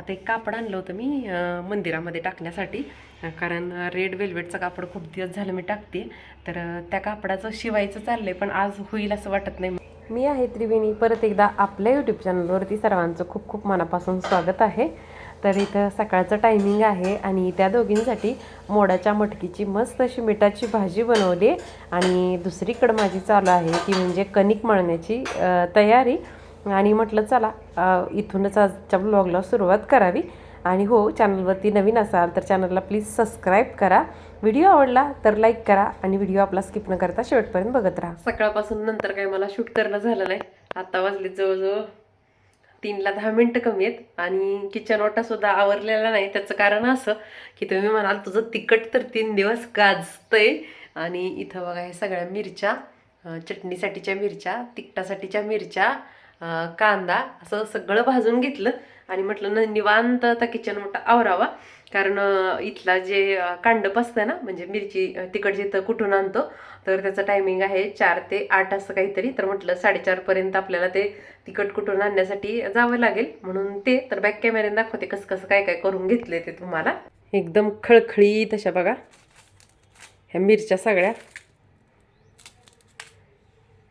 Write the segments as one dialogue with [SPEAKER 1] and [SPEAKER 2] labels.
[SPEAKER 1] आता एक कापड आणलं होतं मी मंदिरामध्ये टाकण्यासाठी. कारण रेड वेल्वेटचं कापड खूप दिवस झालं मी टाकते. तर त्या कापडाचं शिवायचं चाललंय पण आज होईल असं वाटत नाही. मी आहे त्रिवेणी. परत एकदा आपल्या यूट्यूब चॅनलवरती सर्वांचं खूप खूप मनापासून स्वागत आहे. तर इथं सकाळचं टायमिंग आहे आणि त्या दोघींसाठी मोडाच्या मटकीची मस्त अशी मिठाची भाजी बनवली. आणि दुसरीकडं माझी चालू आहे ती म्हणजे कणिक मळण्याची तयारी. आणि म्हटलं चला इथूनच आजच्या ब्लॉगला सुरुवात करावी. आणि हो चॅनलवरती नवीन असाल तर चॅनलला प्लीज सबस्क्राईब करा. व्हिडिओ आवडला तर लाईक करा आणि व्हिडिओ आपला स्किप न करता शेवटपर्यंत बघत राहा. सकाळपासून नंतर काय मला शूट करणं झालं नाही. आता वाजले जवळजवळ तीनला दहा मिनटं कमी आहेत आणि किचन ओटा सुद्धा आवरलेला नाही. त्याचं कारण असं की तुम्ही म्हणाल तुझं तिखट तर तीन दिवस गाजतंय. आणि इथं बघा हे सगळ्या मिरच्या चटणीसाठीच्या मिरच्या तिखटासाठीच्या मिरच्या कांदा असं सगळं भाजून घेतलं आणि म्हटलं न निवांत आता किचन मोठा आवरावा. कारण इथला जे कांडप असतं ना म्हणजे मिरची तिकड जिथं कुठून आणतो तर त्याचं टायमिंग आहे चार ते आठ असं काहीतरी. तर म्हटलं साडेचारपर्यंत आपल्याला ते तिखट कुठून आणण्यासाठी जावं लागेल. म्हणून ते तर बॅक कॅमेऱ्याने दाखवते कसं कसं काय काय करून घेतले ते तुम्हाला. एकदम खळखळी तशा बघा. ह्या मिरच्या सगळ्या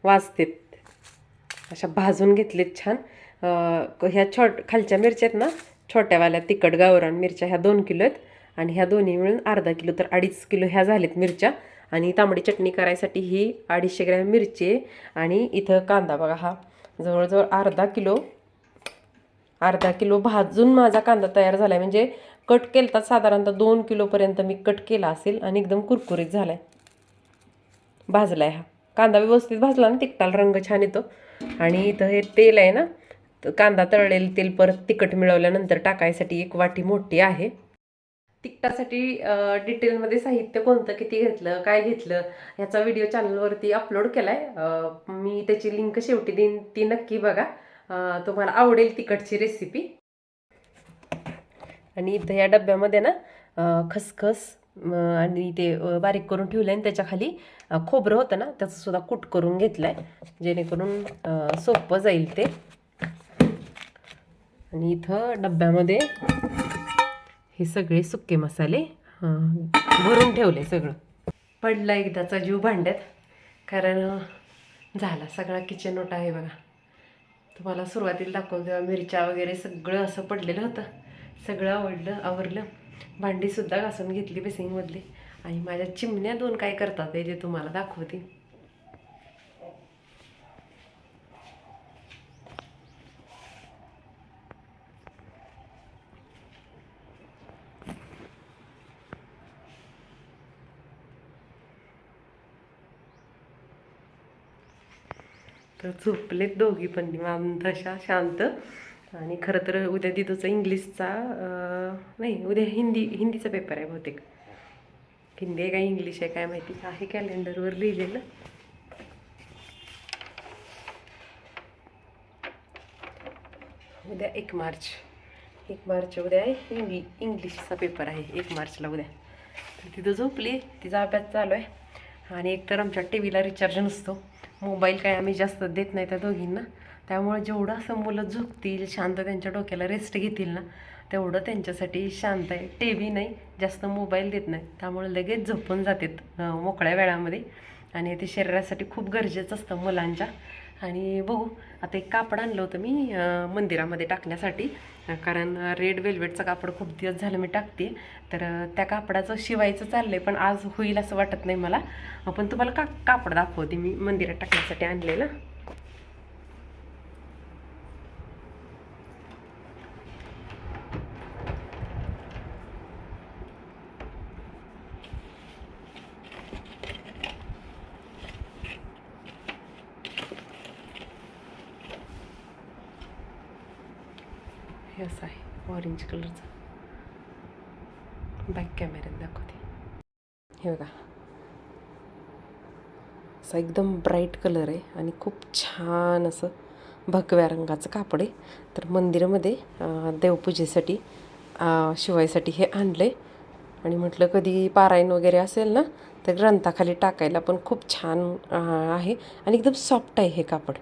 [SPEAKER 1] वाजतेत. अशा भाजून घेतलेत छान. ह्या छोट खालच्या मिरच्या आहेत ना छोट्यावाल्या तिखट गावरान मिरच्या ह्या दोन किलो आहेत. आणि ह्या दोन्ही मिळून अर्धा किलो तर अडीच किलो ह्या झालेत मिरच्या. आणि तांबडी चटणी करायसाठी ही अडीचशे ग्रॅम मिरची आहे. आणि इथं कांदा बघा हा जवळजवळ अर्धा किलो अर्धा किलो भाजून माझा कांदा तयार झाला आहे म्हणजे कट केलता साधारणतः दोन किलोपर्यंत मी कट केला असेल आणि एकदम कुरकुरीत झाला आहे भाजला आहे हा. कांदा व्यवस्थित भाजला ना तिखटाला रंग छान येतो. आणि इथं हे तेल आहे ना तर कांदा तळलेलं तेल परत तिखट मिळवल्यानंतर टाकायसाठी एक वाटी मोठी आहे. तिखटासाठी डिटेलमध्ये साहित्य कोणतं किती घेतलं काय घेतलं ह्याचा व्हिडिओ चॅनलवरती अपलोड केला आहे मी त्याची लिंक शेवटी देईन ती नक्की बघा. तुम्हाला आवडेल तिखटची रेसिपी आणि इथं या डब्यामध्ये ना खसखस आणि ते बारीक करून ठेवलं आणि त्याच्याखाली खोबरं होतं ना त्याचंसुद्धा कूट करून घेतलं आहे जेणेकरून सोपं जाईल ते. आणि इथं डब्यामध्ये हे सगळे सुके मसाले भरून ठेवले सगळं. पडला एकदाचा जीव भांड्यात कारण झाला सगळा किचन ओटा आहे बघा. तुम्हाला सुरुवातीला दाखवून तेव्हा मिरच्या वगैरे सगळं असं पडलेलं होतं. सगळं आवडलं आवरलं. भांडीसुद्धा घासून घेतली बेसिंगमधली आणि माझ्या चिमण्या दोन काय करतात ते जे तुम्हाला दाखवते. तर झोपलेत दोघी पण निवांत अशा शांत. आणि खरं तर उद्या दिदूचा इंग्लिशचा नाही उद्या हिंदी हिंदीचा पेपर आहे बहुतेक. हिंदी आहे काय इंग्लिश आहे काय माहिती. आहे कॅलेंडरवर लिहिलेलं. उद्या एक मार्च. एक मार्च उद्या आहे. हिंदी इंग्लिशचा पेपर आहे. एक मार्चला उद्या. तर तिथं झोपली तिचा अभ्यास चालू आहे. आणि एकतर आमच्या टी व्हीला रिचार्ज नसतो. मोबाईल काय आम्ही जास्त देत नाही त्या दोघींना. त्यामुळे जेवढं असं मुलं झोपतील शांत त्यांच्या डोक्याला रेस्ट घेतील ना तेवढं त्यांच्यासाठी शांत आहे. टी व्ही नाही जास्त मोबाईल देत नाही. त्यामुळे लगेच झोपून जातात मोकळ्या वेळामध्ये. आणि ते शरीरासाठी खूप गरजेचं असतं मुलांच्या. आणि बघू आता एक कापड आणलं होतं मी मंदिरामध्ये टाकण्यासाठी. कारण रेड वेल्वेटचं कापड खूप दिवस झालं मी टाकते. तर त्या कापडाचं शिवायचं चाललं आहे पण आज होईल असं वाटत नाही मला. पण तुम्हाला का कापड दाखवते मी मंदिरात टाकण्यासाठी आणलेलं. हे असं आहे ऑरेंज कलरचं बॅक कॅमेऱ्यात दाखवते. हे बघा. असा एकदम ब्राईट कलर आहे आणि खूप छान असं भगव्या रंगाचं कापड आहे. तर मंदिरामध्ये देवपूजेसाठी शिवायसाठी हे आणलं आहे आणि म्हटलं कधी पारायण वगैरे असेल ना तर ग्रंथाखाली टाकायला पण खूप छान आहे. आणि एकदम सॉफ्ट आहे हे कापड.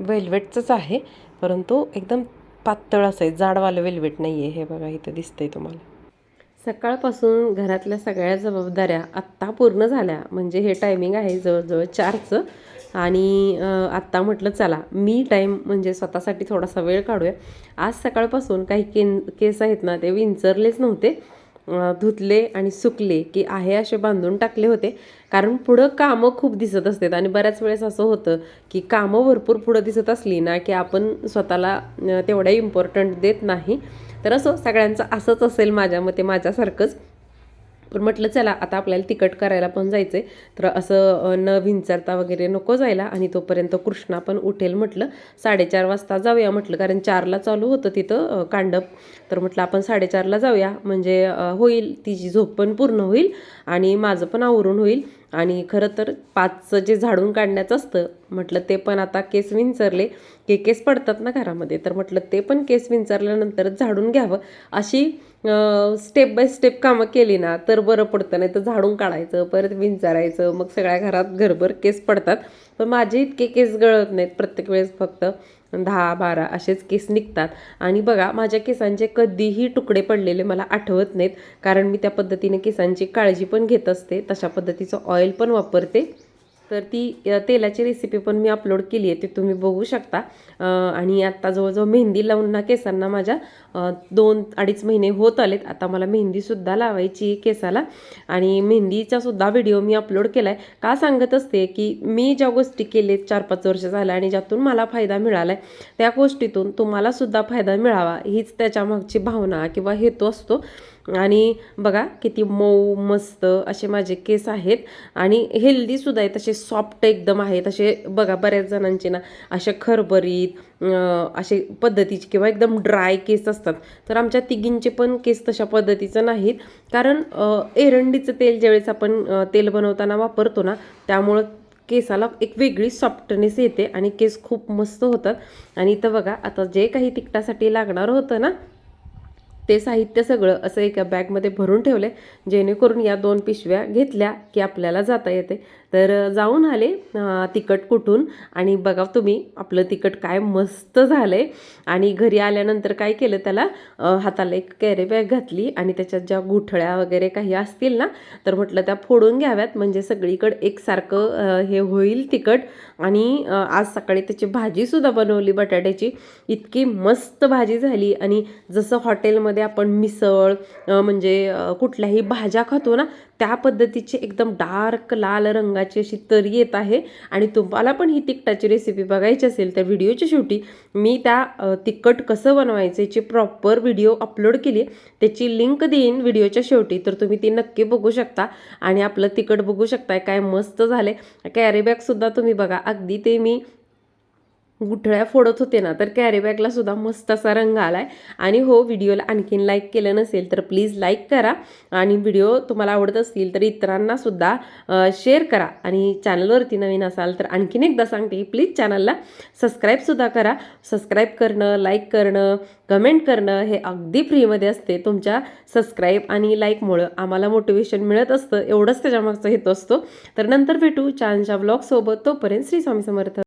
[SPEAKER 1] वेल्वेटचंच आहे परंतु एकदम पातळ असं आहे जाडवालं वेलवेट नाही आहे हे बघा इथं दिसतंय तुम्हाला. सकाळपासून घरातल्या सगळ्या जबाबदाऱ्या आत्ता पूर्ण झाल्या. म्हणजे हे टायमिंग आहे जवळजवळ चारचं. आणि आत्ता म्हटलं चला मी टाईम म्हणजे स्वतःसाठी थोडासा वेळ काढूया. आज सकाळपासून काही केन केस आहेत ना ते विंचरलेच नव्हते. धुतले आणि सुकले की आहे असे बांधून टाकले होते. कारण पुढं कामं खूप दिसत असतात आणि बऱ्याच वेळेस असं होतं की कामं भरपूर पुढं दिसत असली ना की आपण स्वतःला तेवढ्या इम्पॉर्टंट देत नाही. तर असो सगळ्यांचं असंच असेल माझ्या मते माझ्यासारखंच. पण म्हटलं चला आता आपल्याला तिकट करायला पण जायचं आहे तर असं न विंचरता वगैरे नको जायला आणि तोपर्यंत कृष्णा पण उठेल म्हटलं. साडेचार वाजता जाऊया म्हटलं कारण चारला चालू होतं तिथं कांडप. तर म्हटलं आपण साडेचारला जाऊया. म्हणजे होईल तिची झोप पण पूर्ण होईल आणि माझं पण आवरून होईल. आणि खरं तर पाचचं जे झाडून काढण्याचं असतं म्हटलं ते पण आता केस विंचरले के केस पडतात ना घरामध्ये तर म्हटलं ते पण केस विंचरल्यानंतर झाडून घ्यावं. अशी स्टेप बाय स्टेप कामं केली ना तर बरं पडतं नाही तर झाडून काढायचं परत विंचारायचं मग सगळ्या घरात घरभर केस पडतात. पण माझे इतके केस गळत नाहीत प्रत्येक वेळेस फक्त. दहा बारा असेच केस निघतात. आणि बघा माझ्या केसांचे कधीही तुकडे पडलेले मला आठवत नाहीत. कारण मी त्या पद्धतीने केसांची काळजी पण घेत असते. तशा पद्धतीचं ऑइल पण वापरते. तर ती तेलाची रेसिपी पण मी अपलोड केली आहे ती तुम्ही बघू शकता. आणि आत्ता जवळजवळ मेहंदी लावून ना केसांना माझ्या दोन अडीच महिने होत आलेत. आता मला मेहंदीसुद्धा लावायची केसाला. आणि मेहंदीचासुद्धा व्हिडिओ मी अपलोड केला आहे का सांगत असते की मी ज्या गोष्टी केलेत चार पाच वर्ष झाल्या आणि ज्यातून मला फायदा मिळाला आहे त्या गोष्टीतून तुम्हालासुद्धा फायदा मिळावा. हीच त्याच्यामागची भावना किंवा हेतू असतो. आणि बघा किती मऊ मस्त असे माझे केस आहेत. आणि हेल्दीसुद्धा आहेत. असे सॉफ्ट एकदम आहेत. असे बघा बऱ्याच जणांचे ना असे खरबरीत असे पद्धतीचे किंवा एकदम ड्राय केस असतात. तर आमच्या तिघींचे पण केस तशा पद्धतीचं नाहीत. कारण एरंडीचं तेल ज्यावेळेस आपण तेल बनवताना वापरतो ना त्यामुळं केसाला एक वेगळी सॉफ्टनेस येते आणि केस खूप मस्त होतात. आणि इथं बघा आता जे काही तिकटासाठी लागणार होतं ना ते साहित्य सगळं असं एका बॅगमध्ये भरून ठेवले जेणेकरून या दोन पिशव्या घेतल्या की आपल्याला जाता येते. तर जाऊन आले तिखट कुठून? आणि बघा तुम्ही आपलं तिखट काय मस्त झालं आहे आणि घरी आल्यानंतर काय केलं त्याला? हाताला एक कॅरी बॅग घातली आणि त्याच्यात ज्या गुठळ्या वगैरे काही असतील ना तर म्हटलं त्या फोडून घ्याव्यात. म्हणजे सगळीकडे एकसारखं हे होईल तिखट. आणि आज सकाळी त्याची भाजीसुद्धा बनवली बटाट्याची. इतकी मस्त भाजी झाली. आणि जसं हॉटेलमध्ये आपण मिसळ म्हणजे कुठल्याही भाज्या खातो ना त्या पद्धतीची एकदम डार्क लाल रंगाची अशी तरी येत आहे. आणि तुम्हाला पण ही तिखटाची रेसिपी बघायची असेल तर व्हिडिओच्या शेवटी मी त्या तिखट कसं बनवायचं याची प्रॉपर व्हिडिओ अपलोड केली त्याची लिंक देईन व्हिडिओच्या शेवटी तर तुम्ही ती नक्की बघू शकता. आणि आपलं तिखट बघू शकताय काय मस्त झाले कॅरीबॅगसुद्धा तुम्ही बघा. अगदी ते मी गुठळ्या फोडत होते ना तर कॅरीबॅगला सुद्धा मस्त असा रंग आला आहे आणि हो व्हिडिओला आणखीन लाईक केलं नसेल तर प्लीज लाईक करा. आणि व्हिडिओ तुम्हाला आवडत असतील तर इतरांना सुद्धा शेअर करा. आणि चॅनलवरती नवीन असाल तर आणखीन एकदा सांगते प्लीज चॅनलला सबस्क्राईबसुद्धा करा. सबस्क्राईब करणं लाईक करणं कमेंट करणं हे अगदी फ्रीमध्ये असते. तुमच्या सबस्क्राईब आणि लाईकमुळं आम्हाला मोटिवेशन मिळत असतं एवढंच त्याच्यामागचा हेतू असतो. तर नंतर भेटू छानशा ब्लॉगसोबत तोपर्यंत श्री स्वामी समर्थ.